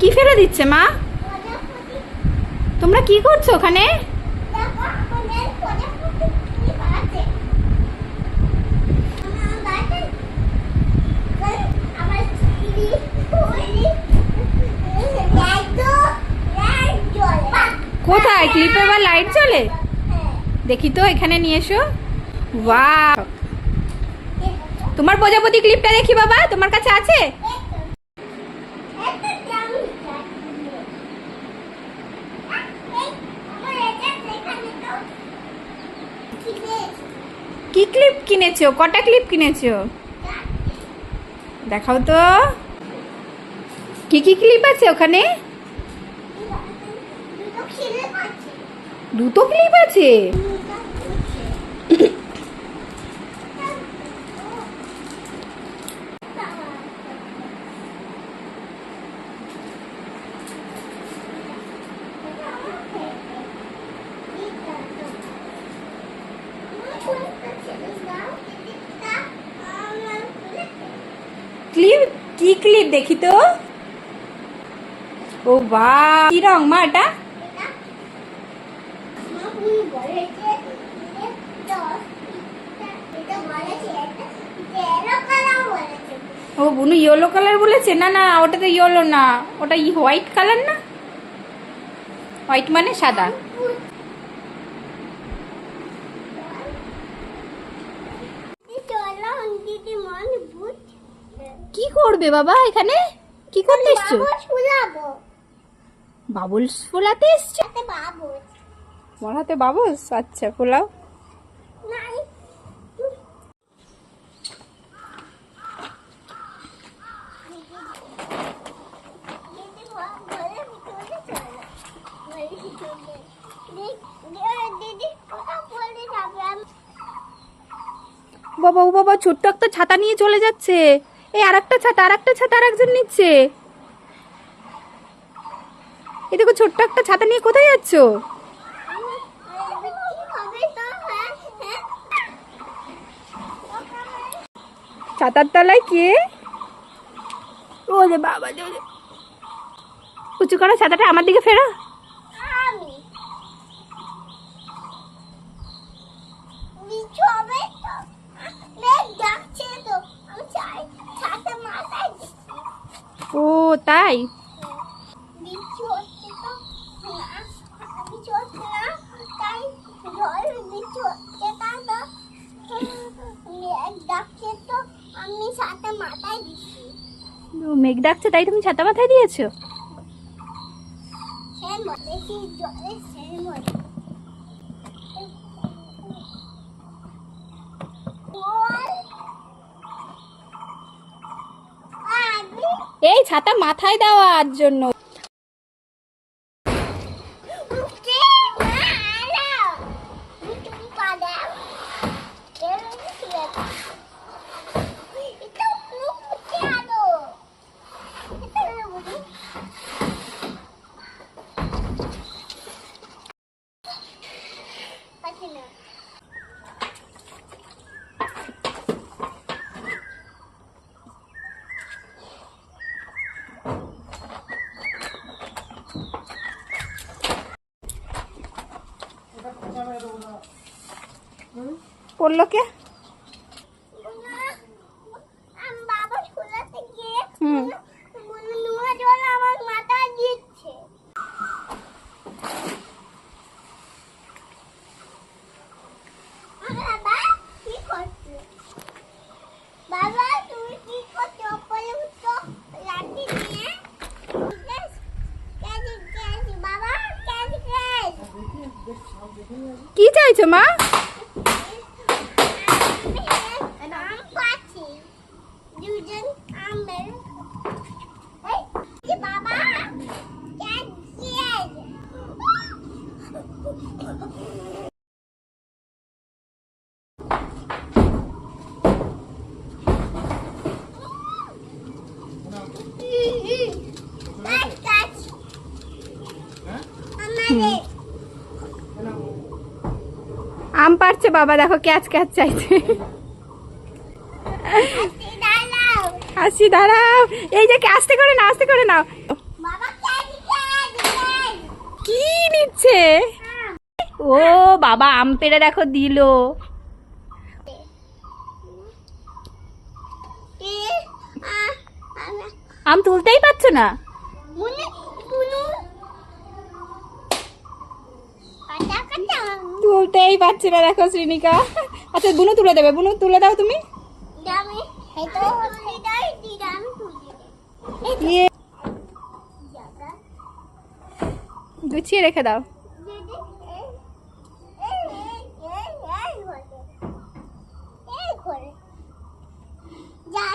কি ফেলে দিচ্ছে, মা? তোমরা কি করছ ওখানে? কোথায়? ক্লিপে বা লাইট জ্বলে? দেখি তো, এখানে নিয়ে এসো। বাহ তোমার প্রজাপতি ক্লিপটা দেখি বাবা, তোমার কাছে আছে? কি ক্লিপ কিনেছো? কটা ক্লিপ কিনেছো? দেখাও তো। কি কি ক্লিপ আছে ওখানে? দুটো ক্লিপ আছে। ক্লিপ? কি ক্লিপ দেখি তো? ও বা কি রং মা এটা? ও বুনু ইয়েলো কালার বলেছে? না না, ওটা তো ইয়েলো না, ওটা হোয়াইট কালার না? হোয়াইট মানে সাদা কি করবে বাবা এখানে? কি করতে এসছো? বাবুলস ফোলাতে এসছো? তোমার হাতে বাবুলস আচ্ছা ফোলাও। বাবা ও বাবা ছোট্ট একটা ছাতা নিয়ে চলে যাচ্ছে। এই আর একটা ছাতা আর একটা ছাতা আর একজন নিচ্ছে। এই দেখো, ছোট্ট একটা ছাতা নিয়ে কোথায় যাচ্ছ? ছাতার তলায় কে? ও যে বাবা উঁচু করা, ছাতাটা আমার দিকে ফেরো। ও তাই? ও, মেঘ ডাকছে তাই তুমি ছাতা মাথায় দিয়েছ? ছাতা মাথায় দেওয়ার জন্য বাবা স্কুলেতে গিয়ে হুম নোয়া জল আমার মাথায় দিচ্ছে বাবা কি করছ বাবা তুমি কি করছ ওপরে উঠছো লাঠি নিয়ে ক্যাচ ক্যাচ বাবা ক্যাচ ক্যাচ কি চাইছো মা আম পাচ্ছি দুজন আমের এই যে বাবা ক্যাচ ক্যাচ ক্যাচ ক্যাচ আমারে আম পারছে বাবা, দেখো ক্যাচ ক্যাচ চাইছে। হাসি, দাঁড়াও। এই যে, আস্তে করে নাও, আস্তে করে নাও। কি নিচ্ছে? ও, বাবা, আম পেড়ে দেখো, দিল। আম তুলতেই পারছ না? তুলতেই পাচ্ছি না দেখো শ্রীনিকা। আচ্ছা বুনু তুলে দেবে বুনু তুলে দাও তুমি। ইয়ে। গুছিয়ে রেখে দাও। যা